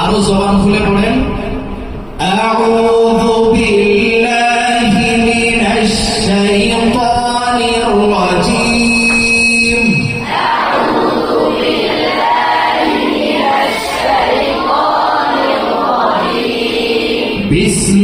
আরও জবান খুলে পড়েন। بسم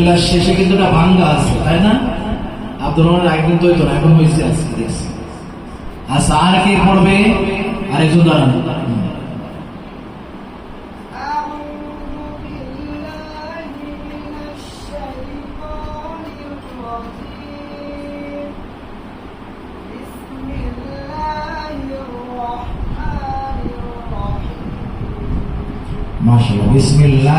বিল্লার শেষে কিন্তু এটা ভাঙ্গা আছে, তাই না? আব্দুর রহমান একদিন তো হইতো না, এখন হয়েছে আজকে দেখছি আচ্ছা আর কে পড়বে আরেকজন দাঁড়ান। মাশাআল্লাহ, বিসমিল্লাহ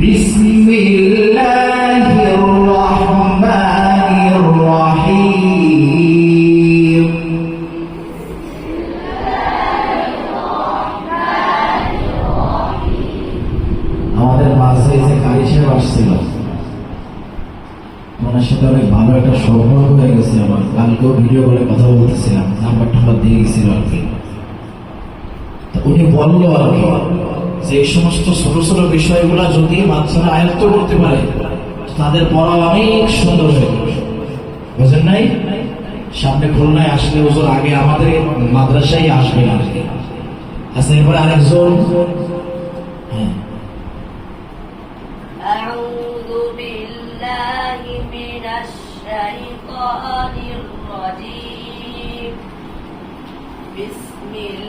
আমাদের মাঝে যে কারি সাহেব আসছিল, ওনার সাথে অনেক ভালো একটা সম্পর্ক হয়ে গেছে আমার। কালকেও ভিডিও কলে কথা বলতেছিলাম নাম্বার টাম্বার দিয়ে গেছিল আর কি। উনি বলল আর কি যে এই সমস্ত ছোট ছোট বিষয়গুলো যদি বাচ্চারা আয়ত্ত করতে পারে তাদের পড়া অনেক সুন্দর হয়ে যাবে বুঝেন নাই সামনে খুলনায় আসলে ওজন আগে আমাদের মাদ্রাসায় আসবে না আর কি আচ্ছা এরপরে আরেকজন হ্যাঁ أعوذ بالله من الشيطان الرجيم بسم الله